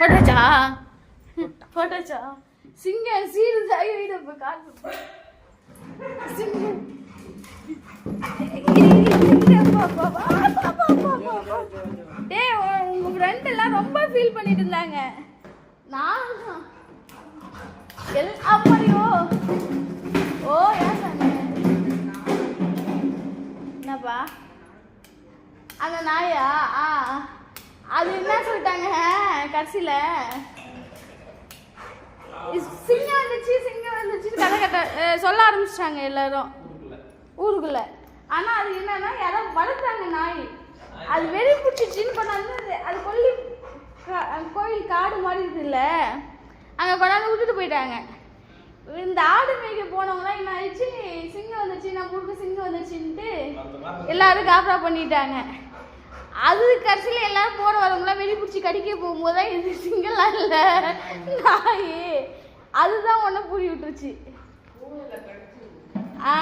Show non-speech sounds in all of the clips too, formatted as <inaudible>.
போட்டாச்சா? போட்டாச்சா? சிங்கம் சீரியஸ் ஆகி வீடு இப்போ காசு சிங்கம் டேய் உங்க ஃப்ரெண்ட் எல்லாம் ரொம்ப ஃபீல் பண்ணிட்டு இருந்தாங்க. நான்? எல் அப்படியோ? ஓ ஏன் என்னப்பா? அந்த நாயா? ஆ. அது என்ன சொல்லிட்டாங்க? கடைசியில். சிங்கம் வந்துச்சு சிங்கம் வந்துச்சு கதை கட்ட சொல்ல ஆரம்பிச்சிட்டாங்க எல்லாரும். ஊருக்குள்ள. ஆனா அது என்னன்னா யாரோ வளர்த்தாங்க நாய். அது வெறி பிடிச்சிச்சின்னு கொண்டாந்து அது- அது கொல்லி கோயில் காடு மாதிரி இருக்குல்ல அங்க கொண்டாந்து விட்டுட்டு போயிட்டாங்க. இந்த ஆடு மேய்க்க போனவங்களாம் என்ன ஆயிடுச்சு? சிங்கம் வந்துச்சு நம்ம ஊருக்கு சிங்கம் வந்துச்சுன்ட்டு எல்லாரும் காப்பரா பண்ணிட்டாங்க. அது கடைசியில் எல்லாரும் போற வரவங்களாம் வெளி பிடிச்சி கடிக்க போகும்போது தான் இது சிங்கம்லாம் இல்லை? நாய். அதுதான் ஒன்று புடி விட்டுருச்சு. ஆ.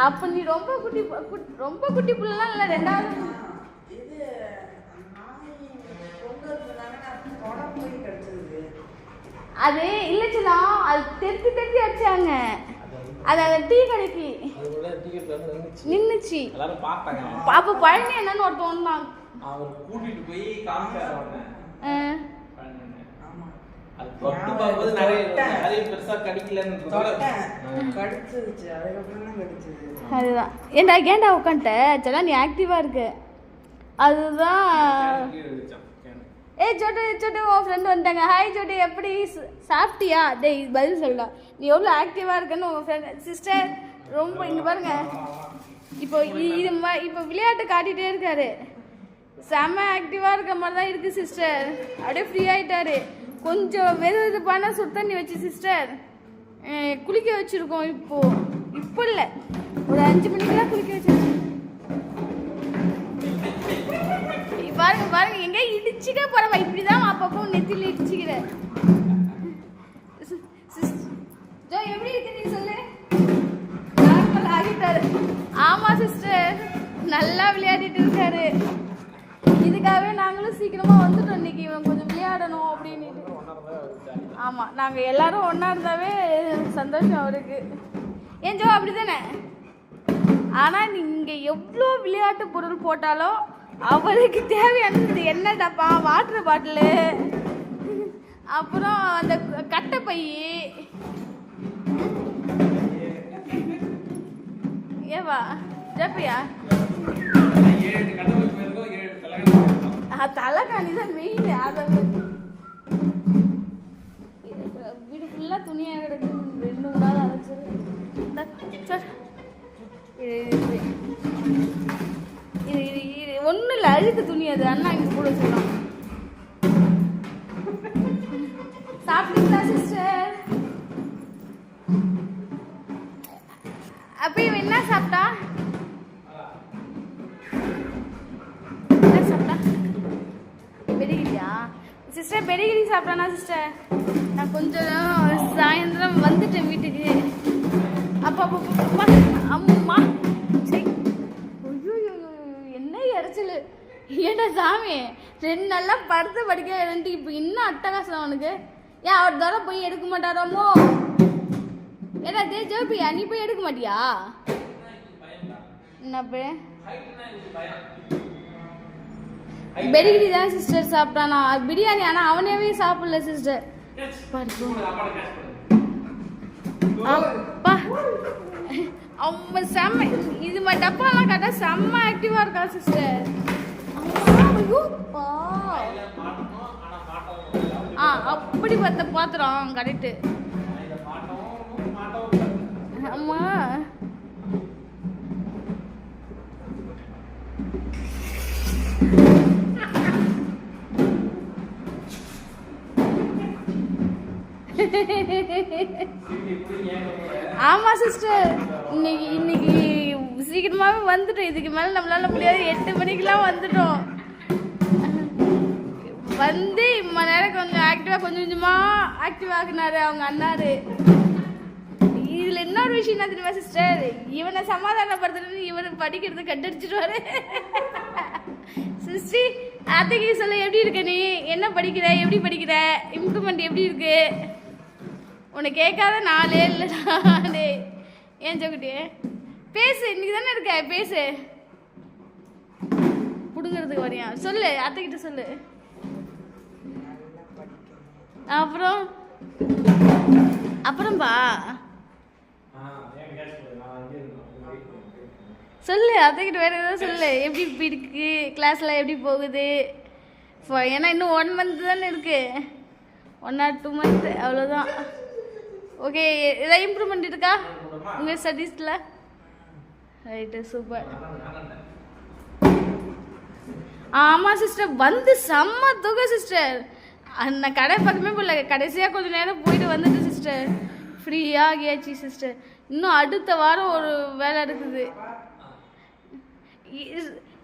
அப்போ நீ ரொம்ப குட்டி ரொம்ப குட்டி புள்ளலாம் இல்லை ரெண்டாவது அது இல்லச்சுலாம் அது தெத்தி தெத்தி அடிச்சாங்க. அது அந்த டீ கடைக்கு. நின்னுச்சு. நின்னுச்சு பழனி என்னன்னு ஒருத்தன் வந்தான். அவர் கூட்டிட்டு போய் காமிச்சாரு தான் அதுதான் ஏன்டா கேண்டா உட்காந்துட்ட நீ ஆக்டிவாக இருக்கு. அதுதான். ஏய் சோட்டு சொட்டு உன் ஃப்ரெண்டு வந்துட்டாங்க. ஹாய் சொட்டு எப்படி? சாப்பிட்டியா? டேய் பதில் சொல்லா நீ எவ்வளோ ஆக்டிவாக இருக்குன்னு உங்கள் ஃப்ரெண்ட் சிஸ்டர் ரொம்ப இங்கே பாருங்க. இப்போ இது மா இப்போ விளையாட்டு காட்டிகிட்டே இருக்காரு. செம்ம ஆக்டிவாக இருக்க மாதிரி தான் இருக்குது சிஸ்டர் அப்படியே ஃப்ரீ ஆகிட்டாரு கொஞ்சம் வெது வெதுப்பான சுடு தண்ணி வச்சு சிஸ்டர் குளிக்க வச்சுருக்கோம் இப்போது இப்போ இல்லை. ஒரு அஞ்சு மணிக்கெல்லாம் குளிக்க வச்சுருக்கோம். பாருங்க பாருங்க எங்க இடிச்சுக்க போறவ இப்படிதான் அப்பப்போ நெத்தில இடிச்சுக்கிற. ஜோ எப்படி இருக்கு நீ சொல்லு? நார்மல் ஆகிட்டாரு. ஆமா சிஸ்டர் நல்லா விளையாடிட்டு இருக்காரு. இதுக்காகவே நாங்களும் சீக்கிரமா வந்துட்டோம் இன்னைக்கு. இவன் கொஞ்சம் விளையாடணும் அப்படின்னு ஆமா நாங்க எல்லாரும் ஒன்னா இருந்தாவே சந்தோஷம் அவருக்கு. ஏன் ஜோ அப்படிதானே? ஆனா நீங்க எவ்வளோ விளையாட்டு பொருள் போட்டாலும் அவளுக்கு தேவையானது என்ன டப்பா வாட்டர் பாட்டிலு அப்புறம் அந்த கட்டை ஏவா ஜப்பியா? தலைகாணி தான் மெயின் அதை. வீடு ஃபுல்லாக துணியாக கிடக்கு. ரெண்டு மூணு நாள் அரைச்சது ஒன்றும் இல்லை அழுக்கு துணி அது. அண்ணா இங்கே கூட சொல்லலாம் சாப்பிட்டீங்களா சிஸ்டர் அப்போ இவன் என்ன சாப்பிட்டா? என்ன சாப்பிட்டா? பெரிகிரியா சிஸ்டர் பெரிகிரி சாப்பிட்டானா சிஸ்டர் நான் கொஞ்சம் சாயந்தரம் வந்துட்டேன் வீட்டுக்கு. அப்பா அப்பா, ஏடா சாமி? ரெண்டு நாளா படுத்து படிக்க ரெண்டு இப்போ இன்னும் அட்டகாசம் அவனுக்கு? ஏன் அவர் தர போய் எடுக்க மாட்டாராமோ? ஏடா தே ஜோபியா நீ போய் எடுக்க மாட்டியா? என்ன போய் பெரிகிரி தான் சிஸ்டர் சாப்பிட்டானா? பிரியாணி ஆனால் அவனேவே சாப்பிடல சிஸ்டர் அப்பா. அவங்க செம்ம இது மாதிரி டப்பாலாம் கரெக்டாக செம்ம ஆக்டிவாக இருக்கா சிஸ்டர் ஆ அப்படி பார்த்த பாத்திரம் கரெக்டு ஆமா ஆமா சிஸ்டர் இன்னைக்கு இன்னைக்கு சீக்கிரமாகவே வந்துட்டோம். இதுக்கு மேலே நம்மளால முடியாது. எட்டு மணிக்கெலாம் வந்துட்டோம். வந்து இம்ம நேரம் கொஞ்சம் ஆக்டிவாக கொஞ்சம் கொஞ்சமாக ஆக்டிவ் ஆகினாரு அவங்க அண்ணாரு. இதில் இன்னொரு விஷயம் என்ன தெரியுமா சிஸ்டர் இவனை சமாதானப்படுத்துறது இவனை படிக்கிறது கண்டடிச்சிருவாரு சிஸ்டி அத்தைக்கு சொல்ல எப்படி இருக்க நீ? என்ன படிக்கிற? எப்படி படிக்கிற? இம்ப்ரூவ்மெண்ட் எப்படி இருக்கு? உன்னை கேட்காத நாளே இல்லைடா டேய் ஏன் சொல்லிட்டே பேசு இன்னைக்கு தானே இருக்க? பேசு. புடுங்கிறதுக்கு வரையா? சொல்லு அத்தைக்கிட்ட சொல்லு. அப்புறம்? அப்புறம்பா? சொல்லு அத்தைக்கிட்ட வேற ஏதாவது சொல்லு. எப்படி இப்படி இருக்கு? கிளாஸ்ல எப்படி போகுது? ஏன்னா இன்னும் ஒன் மந்த் தானே இருக்கு. ஒன் ஆர் டூ மந்த் அவ்வளோதான் ஓகே ஏதாவது இம்ப்ரூவ்மெண்ட் இருக்கா? உங்கள் ஸ்டடீஸில் ரைட்டு சூப்பர் ஆமாம் சிஸ்டர் வந்து செம்ம தூக்க சிஸ்டர் அந்த கடை பக்கமே போகல கடைசியாக கொஞ்சம் நேரம் போயிட்டு வந்துட்டு சிஸ்டர் ஃப்ரீயாக ஆகியாச்சு சிஸ்டர் இன்னும் அடுத்த வாரம் ஒரு வேலை இருக்குது. இ-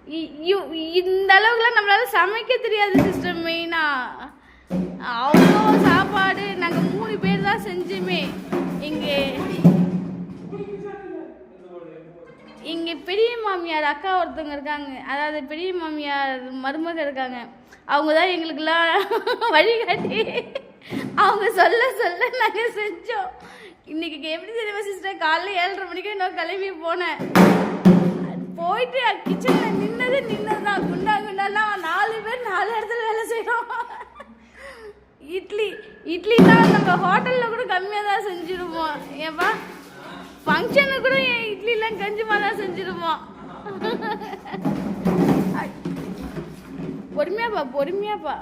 இ- இ- இந்த அளவுக்குலாம் நம்மளால சமைக்க தெரியாது சிஸ்டர் மெயினாக அவ்வளோ சாப்பாடு நாங்கள் மூணு பேர் தான் செஞ்சுமே. இங்கே இங்கே பெரிய மாமியார் அக்கா ஒருத்தவங்க இருக்காங்க. அதாவது பெரிய மாமியார் மருமக இருக்காங்க. அவங்க தான் எங்களுக்கெல்லாம் <laughs> வழிகாட்டி அவங்க சொல்ல சொல்ல நாங்கள் செஞ்சோம். இன்னைக்கு எப்படி தெரியுமா சிஸ்டர் காலைல ஏழரை மணிக்கு இன்னும் கிளம்பி போனேன். போயிட்டு கிச்சனில் நின்னது தான் குண்டா குண்டாலாம் நாலு பேர் நாலு இடத்துல வேலை செய்யணும் இட்லி இட்லி தான் நம்ம ஹோட்டலில் கூட கம்மியாக தான் செஞ்சுருப்போம். ஏன்பா? ஃபங்க்ஷனுக்கு கூட என் இட்லிலாம் கஞ்சிமா தான் செஞ்சிருவோம் பொறுமையாப்பா பொறுமையாப்பா.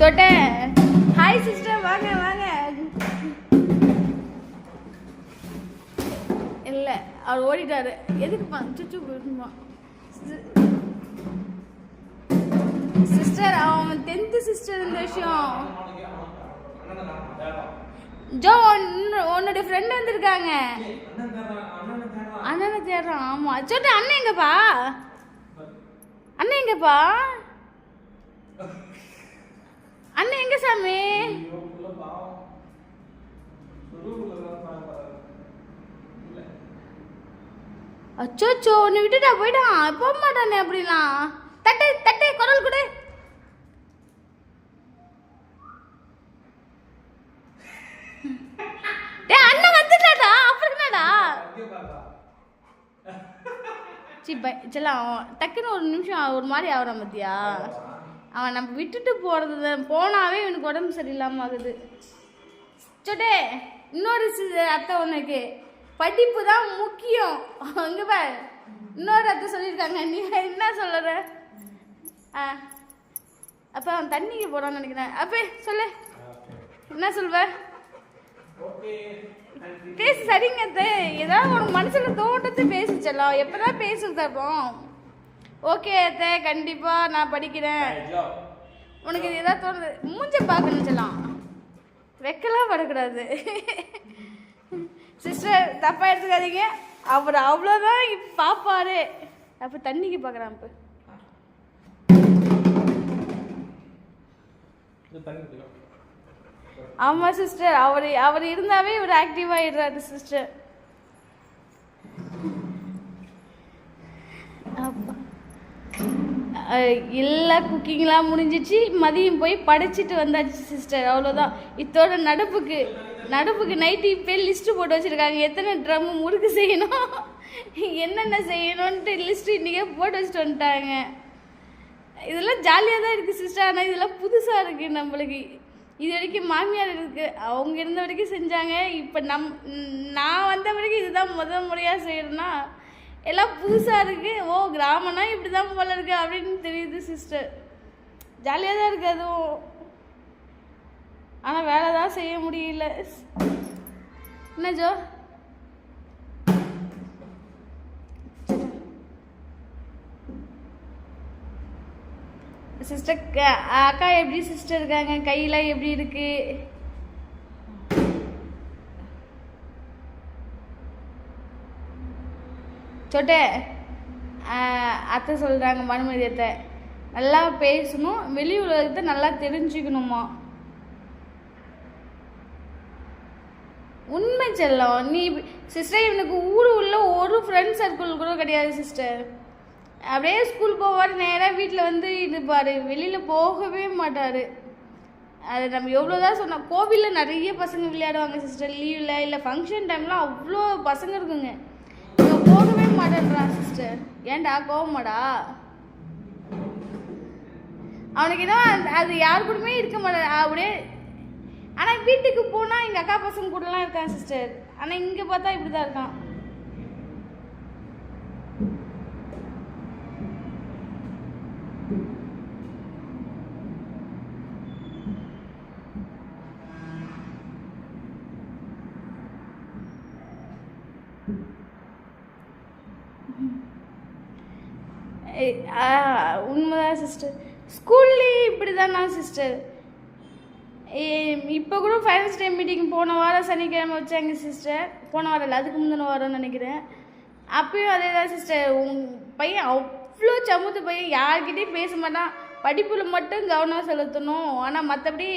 சொட்டே. ஹாய் சிஸ்டர் வாங்க வாங்க. இல்லை அவர் ஓடிட்டாரு. எதுக்குப்பா? சுச்சு போயிருமா சிஸ்டர் அவன் டென்த்து சிஸ்டர் இந்த விஷயம். ஜோ உன்- உன்னோட ஃப்ரெண்ட் வந்திருக்காங்க. அண்ணனை தேடுறான். ஆமா. சொல்லிட்டு அண்ணன் எங்கப்பா? அண்ணன் எங்கப்பா? அண்ணன் எங்க சாமி? அச்சோச்சோ உன்னை விட்டுட்டா போயிட்டான். போக மாட்டானே அப்படிலாம். தட்டு தட்டு குரல் கொடு டேய் அண்ணன் வந்துட்டாடா அப்புறம் என்னடா சி பை செல்லாம் அவன் டக்குன்னு ஒரு நிமிஷம் ஒரு மாதிரி ஆகிறான் பார்த்தியா அவன் நம்ம விட்டுட்டு போகிறது போனாவே இவனுக்கு உடம்பு சரியில்லாமல் ஆகுது. சொட்டே இன்னொரு அத்தை உனக்கு படிப்பு தான் முக்கியம். அங்கே பார். இன்னொரு அத்தை சொல்லியிருக்காங்க. நீ என்ன சொல்லுற? ஆ அப்போ அவன் தண்ணிக்கு போகிறான்னு நினைக்கிறேன். அப்போ சொல்லு. என்ன சொல்வ? பேசு சரிங்க ஏதாவது ஒரு மனசில் தோட்டத்து பேசிச்சலாம் எப்போதான் பேசுறது அப்போ? ஓகே அத்தை கண்டிப்பாக நான் படிக்கிறேன். உனக்கு இது ஏதாவது தோணுது? மூஞ்ச பார்க்கணும் சொல்லலாம் வெக்கலாம் படக்கூடாது. சிஸ்டர் தப்பாக எடுத்துக்காதீங்க. அவர் அவ்வளோதான் பார்ப்பாரு பாப்பாரு. அப்போ தண்ணிக்கு பார்க்குறான் இப்போ ஆமாம் சிஸ்டர் அவர் அவர் இருந்தாவே இவர் ஆக்டிவ் ஆயிடுறாரு சிஸ்டர் எல்லா குக்கிங்லாம் முடிஞ்சிச்சு. மதியம் போய் படிச்சுட்டு வந்தாச்சு சிஸ்டர் அவ்வளோதான் இத்தோட நடப்புக்கு நடப்புக்கு நைட்டு இப்போ லிஸ்ட்டு போட்டு வச்சுருக்காங்க. எத்தனை ட்ரம் முறுக்கு செய்யணும்? என்னென்ன செய்யணுன்ட்டு லிஸ்ட்டு இன்றைக்கே போட்டு வச்சுட்டு வந்துட்டாங்க. இதெல்லாம் ஜாலியாக தான் இருக்குது சிஸ்டர் ஆனால் இதெல்லாம் புதுசாக இருக்குது நம்மளுக்கு. இது வரைக்கும் மாமியார் இருக்கு. அவங்க இருந்த வரைக்கும் செஞ்சாங்க. இப்போ நம் நான் வந்த வரைக்கும் இதுதான் முதல் முறையாக செய்கிறேன்னா எல்லாம் புதுசாக இருக்கு. ஓ கிராமம்னா இப்படி தான் போல இருக்கு அப்படின்னு தெரியுது சிஸ்டர் ஜாலியாக தான் இருக்கு அதுவும். ஆனால் வேலை தான் செய்ய முடியல. என்ன ஜோ? சிஸ்டர் அக்கா எப்படி சிஸ்டர் இருக்காங்க? கையில் எப்படி இருக்கு? சொட்டே. அத்தை சொல்கிறாங்க மனுமதி அத்தை. நல்லா பேசணும். வெளி உலகத்தை நல்லா தெரிஞ்சுக்கணுமா? உண்மை செல்லம். நீ சிஸ்டர் இவனுக்கு ஊர் உள்ள ஒரு ஃப்ரெண்ட் சர்க்கிள் கூட கிடையாது சிஸ்டர் அப்படியே ஸ்கூல் போவார் நேராக வீட்டில் வந்து இது பாரு வெளியில் போகவே மாட்டார். அது நம்ம எவ்வளோ தான் சொன்னோம் கோவிலில் நிறைய பசங்க விளையாடுவாங்க சிஸ்டர் லீவில் இல்லை ஃபங்க்ஷன் டைம்லாம் அவ்வளோ பசங்க இருக்குங்க. இங்கே போகவே மாட்டேன்றான் சிஸ்டர் ஏன்டா கோவமாடா? அவனுக்கு என்ன அந்த- அது யார் கூடமே இருக்க மாட்டார். அப்படியே ஆனால் வீட்டுக்கு போனால் எங்கள் அக்கா பசங்க கூடலாம் இருக்கான் சிஸ்டர் ஆனால் இங்கே பார்த்தா இப்படி தான் இருக்கான் ஏய், ஆ, உண்மைதான் சிஸ்டர் ஸ்கூல்லேயும் இப்படி தானா சிஸ்டர் இப்போ கூட ஃபைனல்ஸ் டைம் மீட்டிங் போன வாரம் சனிக்கிழமை வச்சாங்க சிஸ்டர் போன வாரம் இல்லை அதுக்கு முந்தின வாரம்னு நினைக்கிறேன். அப்பயும் அதே தான் சிஸ்டர் உன் பையன் அவ்வளோ சமுத்து பையன். யார்கிட்டையும் பேச மாட்டான். படிப்பில் மட்டும் கவனம் செலுத்தணும். ஆனால் மற்றபடி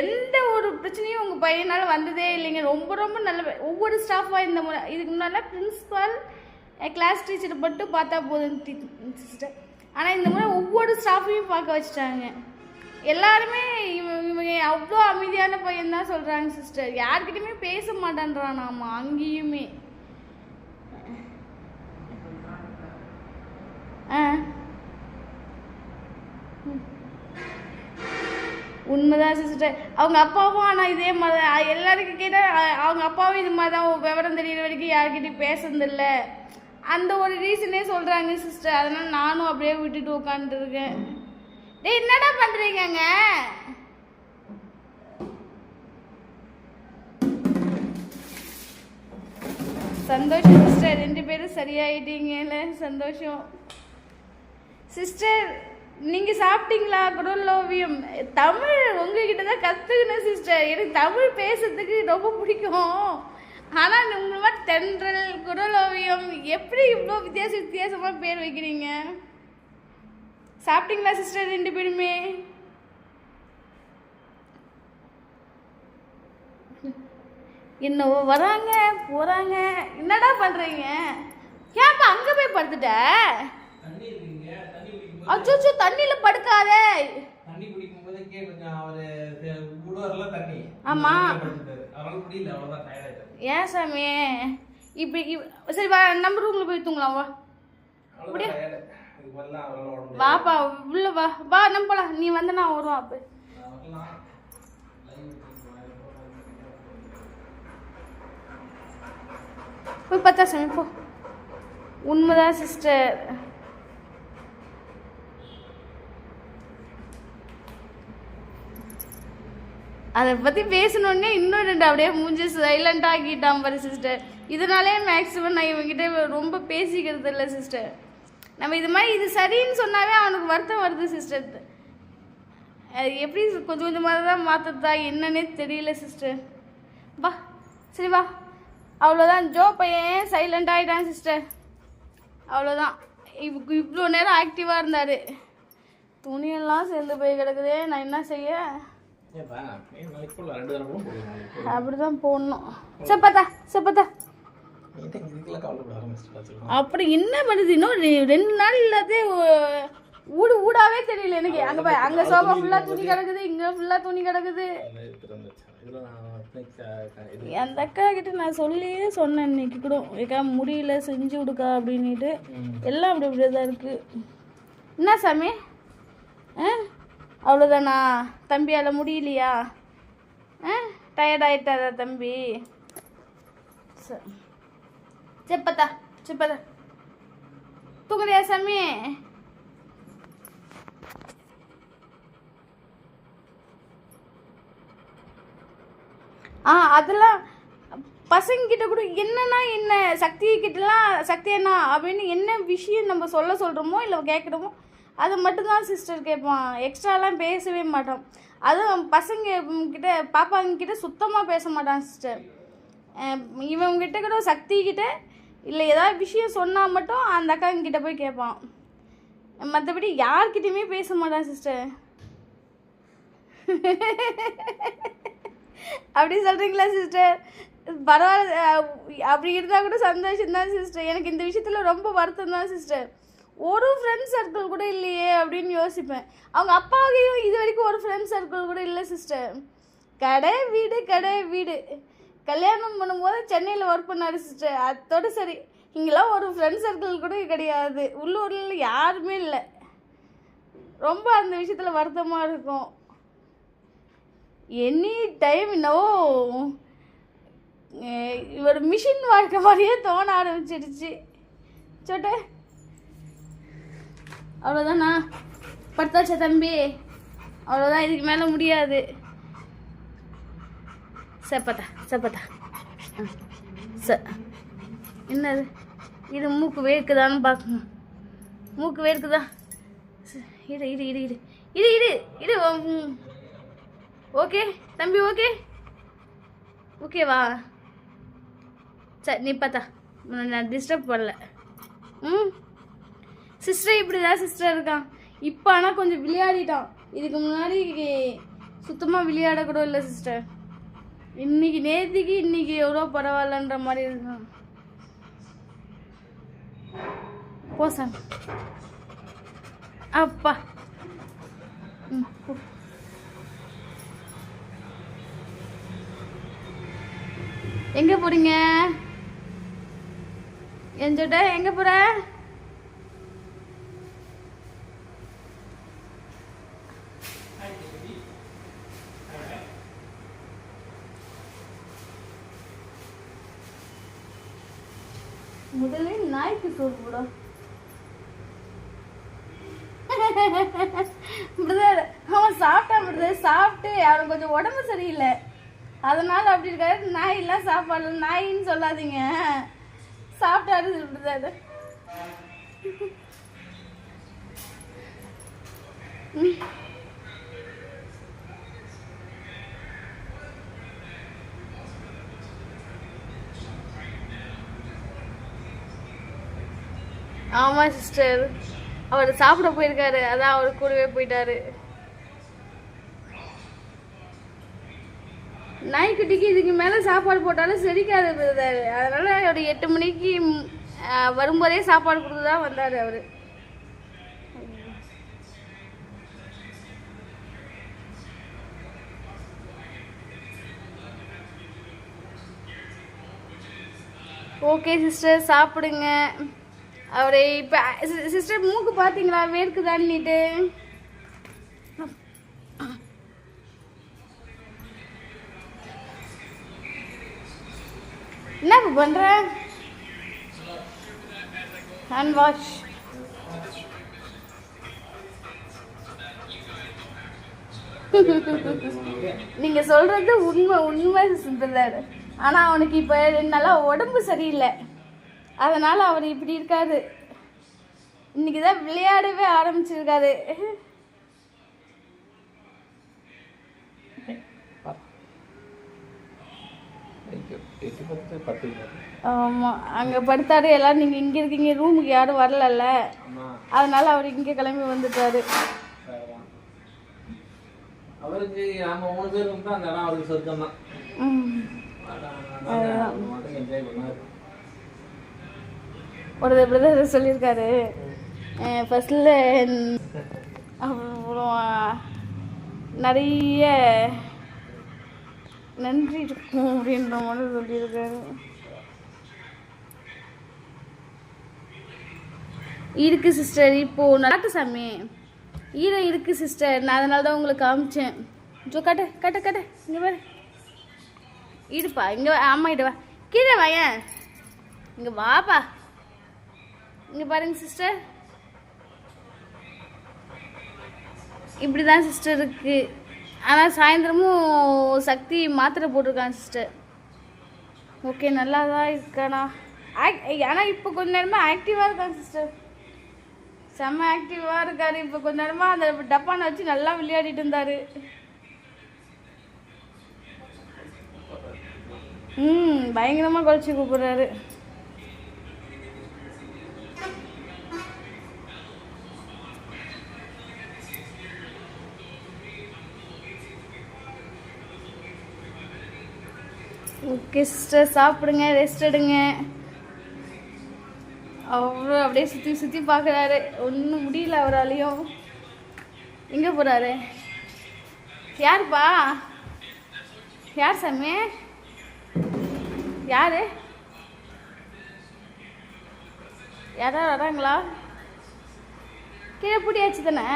எந்த ஒரு பிரச்சனையும் உங்கள் பையனால் வந்ததே இல்லைங்க. ரொம்ப ரொம்ப நல்ல ஒவ்வொரு ஸ்டாஃபாக இந்த முறை இதுக்கு முன்னால் பிரின்ஸ்பால் கிளாஸ் டீச்சர் மட்டும் பார்த்தா போதும் சிஸ்டர் ஆனால் இந்த முறை ஒவ்வொரு ஸ்டாஃபையும் பார்க்க வச்சுட்டாங்க. எல்லாருமே இவன் இவங்க அவ்வளோ அமைதியான பையன் தான் சொல்கிறாங்க சிஸ்டர் யார்கிட்டயுமே பேச மாட்டேன்றான் நாம அங்கேயுமே. ஆ. உண்மைதான் சிஸ்டர் அவங்க அப்பாவும் ஆனால் இதே மாதிரி தான். எல்லாருக்கும் கேட்டால் அவங்க அப்பாவும் இது மாதிரி தான். விவரம் தெரியிற வரைக்கும் யார்கிட்டையும் பேசுனதில்ல. அந்த ஒரு ரீசனே சொல்கிறாங்க சிஸ்டர் அதனால் நானும் அப்படியே விட்டுட்டு உட்காந்துருக்கேன் டேய் என்னடா பண்ணுறீங்கங்க சந்தோஷம் சிஸ்டர் ரெண்டு பேரும் சரியாயிட்டீங்கல்ல? சந்தோஷம். சிஸ்டர் நீங்கள் சாப்பிட்டீங்களா? குரல் ஓவியம் தமிழ் உங்ககிட்ட தான் கற்றுக்கினேன் சிஸ்டர் எனக்கு தமிழ் பேசுறதுக்கு ரொம்ப பிடிக்கும். ஆனா உங்களை மாதிரி தென்றல் குரல் ஓவியம் எப்படி இவ்வளோ வித்தியாச வித்தியாசமா பேர் வைக்கிறீங்க? சாப்பிட்டீங்களா சிஸ்டர் ரெண்டு பேருமே? என்னவோ வராங்க போறாங்க. என்னடா பண்றீங்க? ஏன்ப்பா அங்க போய் படுத்துட்ட? தண்ணி இருக்குங்க தண்ணி குடிக்கும்போது அச்சோ தண்ணியில படுக்காதே. தண்ணி குடிக்கும்போது கே கொஞ்சம் அவரு விடுவார்ல தண்ணி. ஆமா. படுத்துட்டாரு. அவரால முடியல அவ்வளவுதான் டயர்ட் ஆயிட்டாரு. ஏன் சாமி? இப்படி சரி வா நம்ம ரூம்ல போய் தூங்கலாம் வா. முடியாது. வாப்பா உள்ள வா. வா நம்ம போலாம். நீ வந்து நான் வருவோம் அப்போ. போய் பார்த்தா சாமி போ. உண்மைதான் சிஸ்டர் அதை பற்றி பேசணுன்னே இன்னும் ரெண்டு அப்படியே மூஞ்சி சைலண்ட் ஆக்கிட்டான் பாரு சிஸ்டர் இதனாலே மேக்ஸிமம் நான் இவங்ககிட்ட ரொம்ப பேசிக்கிறது இல்லை சிஸ்டர் நம்ம இது மாதிரி இது சரின்னு சொன்னாவே அவனுக்கு வருத்தம் வருது சிஸ்டர் அது எப்படி கொஞ்சம் கொஞ்சமாக தான் மாற்றுறதா என்னன்னே தெரியல சிஸ்டர் வா சரி வா. அவ்வளோதான் ஜோ பையன் சைலண்ட் ஆகிட்டான் சிஸ்டர் அவ்வளோதான் இவ் இவ்வளோ நேரம் ஆக்டிவாக இருந்தார். துணியெல்லாம் சேர்ந்து போய் கிடக்குதே நான் என்ன செய்ய? ஏப்பா, ஏன் நாளைக்கு போடலாம். ரெண்டு தடவை கூட போடலாம் நாளைக்கு. அப்படி தான் போடணும். செப்பத்தா செப்பத்தா. அப்படி என்ன பண்ணுது? இன்னும் ரெண்டு நாள் இல்லாதே ஊடு ஊடாவே தெரியல எனக்கு. அங்கே போய் அங்கே சோஃபா ஃபுல்லாக துணி கிடக்குது. இங்கே ஃபுல்லாக துணி கிடக்குது. அந்த அக்கா கிட்ட நான் சொல்லியே சொன்னேன் இன்னைக்கு கூட. ஏக்கா முடியல செஞ்சு கொடுக்கா அப்படின்னுட்டு. எல்லாம் அப்படி அப்படியே தான் இருக்கு. என்ன சாமி? ஆ? அவ்வளோதானா தம்பியால் முடியலையா? ஆ? டயர்டாயிட்டாரா தம்பி? ச- செப்பத்தா செப்பதா தூங்குறியா சாமி? ஆ அதெல்லாம் பசங்கக்கிட்ட கூட என்னன்னா என்ன? சக்தி கிட்டலாம் சக்தி என்ன அப்படின்னு என்ன விஷயம் நம்ம சொல்ல சொல்கிறோமோ இல்லை கேட்குறோமோ அதை மட்டும்தான் சிஸ்டர் கேட்பான். எக்ஸ்ட்ராலாம் பேசவே மாட்டோம் அதுவும் பசங்க கிட்ட பாப்பாங்கக்கிட்ட சுத்தமாக பேச மாட்டான் சிஸ்டர் இவங்கிட்ட கூட சக்தி கிட்ட இல்லை ஏதாவது விஷயம் சொன்னால் மட்டும் அந்த அக்காங்கிட்ட போய் கேட்பான். மற்றபடி யார்கிட்டையுமே பேச மாட்டான் சிஸ்டர் அப்படி சொல்கிறீங்களா சிஸ்டர் பரவாயில்ல அப்படி இருந்தால் கூட சந்தோஷம் தான் சிஸ்டர் எனக்கு இந்த விஷயத்தில் ரொம்ப வருத்தம் தான் சிஸ்டர் ஒரு ஃப்ரெண்ட் சர்க்கிள் கூட இல்லையே அப்படின்னு யோசிப்பேன். அவங்க அப்பாவையும் இது வரைக்கும் ஒரு ஃப்ரெண்ட் சர்க்கிள் கூட இல்லை சிஸ்டர் கடை வீடு கடை வீடு. கல்யாணம் பண்ணும்போது சென்னையில் ஒர்க் பண்ணார் சிஸ்டர் அதோட சரி. இங்கெல்லாம் ஒரு ஃப்ரெண்ட் சர்க்கிள் கூட கிடையாது. உள்ளூரில் யாருமே இல்லை. ரொம்ப அந்த விஷயத்தில் வருத்தமாக இருக்கும். எனி டைம் என்னவோ இவர் ஒரு மிஷின் வாழ்க்கை மாதிரியே தோண ஆரம்பிச்சிடுச்சு. சொட்ட. அவ்வளோதானா படுத்தாச்சா தம்பி? அவ்வளோதான் இதுக்கு மேலே முடியாது. சப்பத்தா சப்பத்தா ஆ, ச என்னது? இது மூக்கு வேர்க்குதான்னு பார்க்கணும் மூக்கு வேர்க்குதா? ச- இரு இரு இரு இரு. இரு இரு இரு ஓகே தம்பி ஓகே? ஓகேவா சரி நீ பார்த்தா நான் டிஸ்டர்ப் பண்ணல. ம்? சிஸ்டர் இப்படி தான் சிஸ்டர் இருக்கான். இப்போ ஆனால் கொஞ்சம் விளையாடிட்டான். இதுக்கு முன்னாடி சுத்தமாக விளையாட கூட இல்லை சிஸ்டர். இன்னைக்கு நேற்றுக்கு இன்னைக்கு எவ்வளோ பரவாயில்லன்ற மாதிரி இருக்கான். போ அப்பா. ம் எங்கே எங்க போறீங்க? சொட்ட எங்க போற முதல்ல நாய்க்கு சோறு போட பிரதர் அவன் சாப்பிட்டான் பிரதர் அவருக்கு கொஞ்சம் உடம்பு சரியில்லை. அதனால அப்படி இருக்காரு. நாயெல்லாம் சாப்பாடு நாயின்னு சொல்லாதீங்க. சாப்பிட்டாரு ஆமா சிஸ்டர் அவர் சாப்பிட போயிருக்காரு. அதான் அவர் கூடவே போயிட்டாரு. நாய்க்குட்டிக்கு இதுக்கு மேலே சாப்பாடு போட்டாலும் செரிக்காது பிரதர் அதனால ஒரு எட்டு மணிக்கு வரும்போதே சாப்பாடு கொடுத்து தான் வந்தார் அவர். ஓகே சிஸ்டர் சாப்பிடுங்க. அவரை இப்போ சிஸ்டர் மூக்கு பார்த்தீங்களா வேர்க்குதான்னுட்டு. என்ன இப்போ பண்ணுற ஹேண்ட் வாஷ் நீங்க சொல்றது உண்மை உண்மை சுந்தர் ஆனா அவனுக்கு இப்ப நல்லா உடம்பு சரியில்லை. அதனால அவர் இப்படி இருக்காரு. இன்னைக்கு தான் விளையாடவே ஆரம்பிச்சிருக்காரு. எட்டு பத்து பத்து ஆமா அங்க படுத்தாரு எல்லாம் நீங்க இங்க இருக்கீங்க ரூமுக்கு யாரும் வரலல்ல. அதனால அவர் இங்க கிளம்பி வந்துட்டாரு. அவருக்கு நாம மூணு பேர் இருந்தா அந்த இடம் அவருக்கு சொர்க்கம் தான் ம். மட்டும் என்ஜாய் பண்ணாரு. ஒரு பிரதர் சொல்லியிருக்காரு. ஃபர்ஸ்டில் அப்புறம் நிறைய நன்றி இருக்கும் அப்படின்ற மாதிரி சொல்லியிருக்காரு. இருக்கு சிஸ்டர் இப்போ நடக்கு சாமி. ஈரம் இருக்கு சிஸ்டர் நான் அதனால தான் உங்களுக்கு காமிச்சேன். ஜோ கட்ட கட்ட கட்ட. இங்கே பாரு. இருப்பா இங்கே ஆமாம் இடு வா. கீழே வாயேன் இங்கே வாப்பா. இங்கே பாருங்க சிஸ்டர் இப்படி தான் சிஸ்டர் இருக்கு. ஆனால் சாயந்தரமும் சக்தி மாத்திரை போட்டிருக்கான் சிஸ்டர் ஓகே நல்லா தான் இருக்கானா ஆக் ஆனால் இப்போ கொஞ்ச நேரமாக ஆக்டிவாக இருக்கான் சிஸ்டர் செம்ம ஆக்டிவாக இருக்கார். இப்போ கொஞ்ச நேரமாக அந்த டப்பானை வச்சு நல்லா விளையாடிட்டு இருந்தார். ம் பயங்கரமாக குழச்சி கூப்பிட்றாரு. ஓகே சிஸ்டர் சாப்பிடுங்க ரெஸ்ட் எடுங்க. அவரும் அப்படியே சுற்றி சுற்றி பார்க்குறாரு ஒன்றும் முடியல அவராலையும். எங்கே போகிறாரு யாருப்பா? யார் சாமி? யார்? யாராவது வராங்களா? கீழே பிடியாச்சு தானே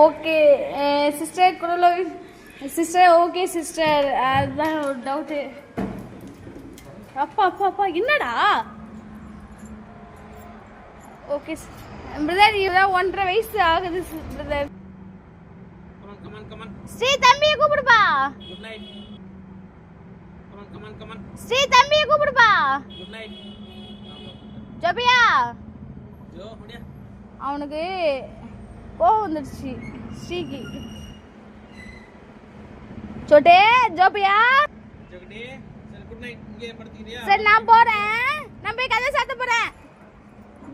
ஓகே சிஸ்டர் குரலோவி சிஸ்டர் ஓகே சிஸ்டர் அதுதான் ஒரு டவுட்டு அப்பா அப்பா அப்பா என்னடா? ஓகே பிரதர் இவதான் ஒன்றரை வயசு ஆகுது பிரதர் ஸ்ரீ தம்பியை கூப்பிடுப்பா. ஸ்ரீ தம்பியை கூப்பிடுப்பா. ஜபியா? அவனுக்கு கோவம் வந்துடுச்சு. ஸ்ரீக்கு. சோட்டே ஜோபியா? சரி நான் போறேன். நான் போய் கதை சாத்த போறேன்.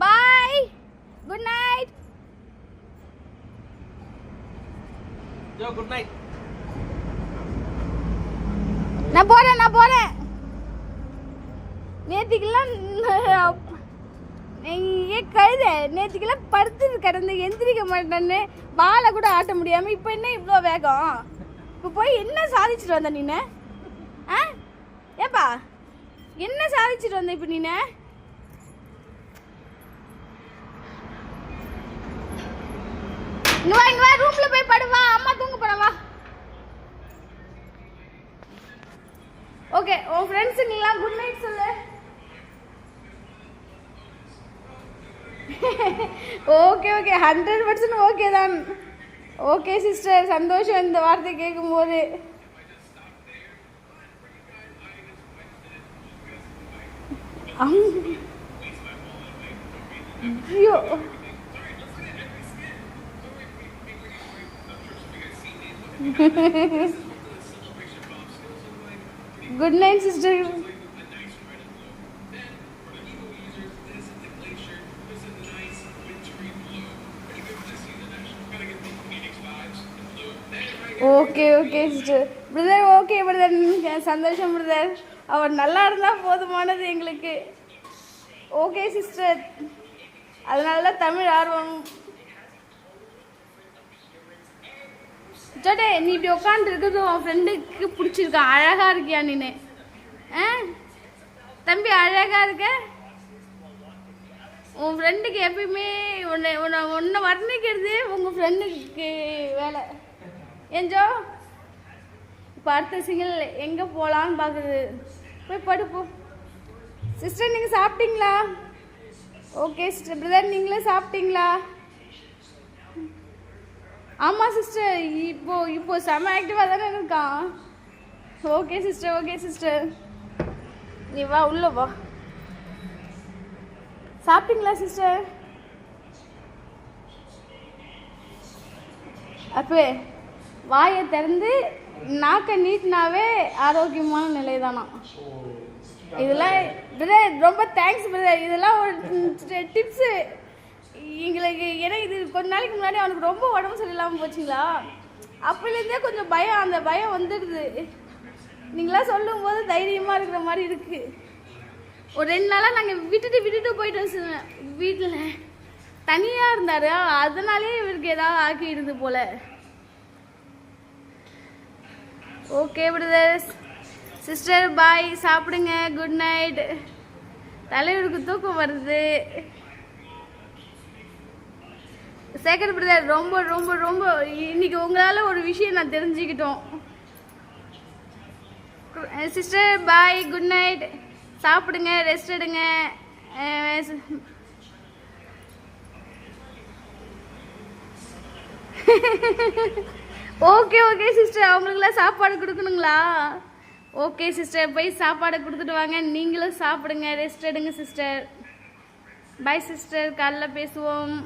Bye good night Jo good night நான் போறேன் நான் போறேன். நேத்திக்கெல்லாம் ஏ கழுத? நேற்றுக்கெல்லாம் படுத்து கிடந்து எந்திரிக்க மாட்டேன்னு பாலை கூட ஆட்ட முடியாமல் இப்போ என்ன இவ்வளோ வேகம்? இப்போ போய் என்ன சாதிச்சுட்டு வந்த நீனு? ஆ? ஏப்பா என்ன சாதிச்சுட்டு வந்த இப்போ நீனு? இங்க வா ரூம்ல போய் படுவா அம்மா தூங்க போறேன் ஓகே உன் ஃப்ரெண்ட்ஸுங்கெல்லாம் குட் நைட் சொல்லு. Okay okay hundred percent okay தான் ஓகே சிஸ்டர் சந்தோஷம் இந்த வார்த்தை கேட்கும்போது அம். ஐயோ. Good night sister okay okay sister brother okay brother சந்தோஷம் பிரதர் அவர் நல்லா இருந்தால் போதுமானது எங்களுக்கு. ஓகே சிஸ்டர் அதனால தான் தமிழ் ஆர்வம். ஜோடே நீ இப்படி உட்காந்து இருக்கிறது உன் ஃப்ரெண்டுக்கு பிடிச்சிருக்கா. அழகா இருக்கியா நீனு ஆ? தம்பி அழகா இருக்க? உன் ஃப்ரெண்டுக்கு எப்பயுமே உன்னை உன்னை உன்னை வர்ணிக்கிறது உங்கள் ஃப்ரெண்டுக்கு வேலை. ஏஞ்சோ இப்போ அடுத்த சிங்கிள் எங்கே போகலான்னு பார்க்குது போய் படுப்போம் சிஸ்டர் நீங்கள் சாப்பிட்டீங்களா? ஓகே சிஸ்டர் பிரதர் நீங்களே சாப்பிட்டீங்களா? ஆமாம் சிஸ்டர் இப்போ இப்போ செம ஆக்டிவாக தானே இருக்கான். ஓகே சிஸ்டர் ஓகே சிஸ்டர் நீ வா உள்ள வா. சாப்பிட்டீங்களா சிஸ்டர் அப்பே வாயை திறந்து நாக்கை நீட்டினாவே ஆரோக்கியமான நிலை தானா இதெல்லாம் பிரதர் ரொம்ப தேங்க்ஸ் பிரதர் இதெல்லாம் ஒரு டிப்ஸு எங்களுக்கு ஏன்னா இது கொஞ்ச நாளைக்கு முன்னாடி அவனுக்கு ரொம்ப உடம்பு சரியில்லாமல் போச்சுங்களா? அப்போலேருந்தே கொஞ்சம் பயம் அந்த பயம் வந்துடுது. நீங்களாம் சொல்லும்போது தைரியமாக இருக்கிற மாதிரி இருக்குது ஒரு ரெண்டு நாளாக நாங்கள் விட்டுட்டு விட்டுட்டு போயிட்டு போயிட்டோம் வீட்டில் தனியாக இருந்தார். அதனாலே இவருக்கு ஏதாவது ஆக்கிடுது போல். ஓகே பிரதர்ஸ் சிஸ்டர் பாய் சாப்பிடுங்க. குட் நைட் தலைவருக்கு தூக்கம் வருது. சேகர் பிரதர் ரொம்ப ரொம்ப ரொம்ப இன்னைக்கு உங்களால் ஒரு விஷயம் நான் தெரிஞ்சுக்கிட்டோம். சிஸ்டர் பாய் குட் நைட் சாப்பிடுங்க ரெஸ்ட் எடுங்க. அஹ் ஸ்- ஓகே ஓகே சிஸ்டர் அவங்களுக்குலாம் சாப்பாடு கொடுக்கணுங்களா? ஓகே சிஸ்டர் போய் சாப்பாடு கொடுத்துட்டு வாங்க. நீங்களும் சாப்பிடுங்க. ரெஸ்ட் எடுங்க சிஸ்டர் பாய் சிஸ்டர் காலைல பேசுவோம்.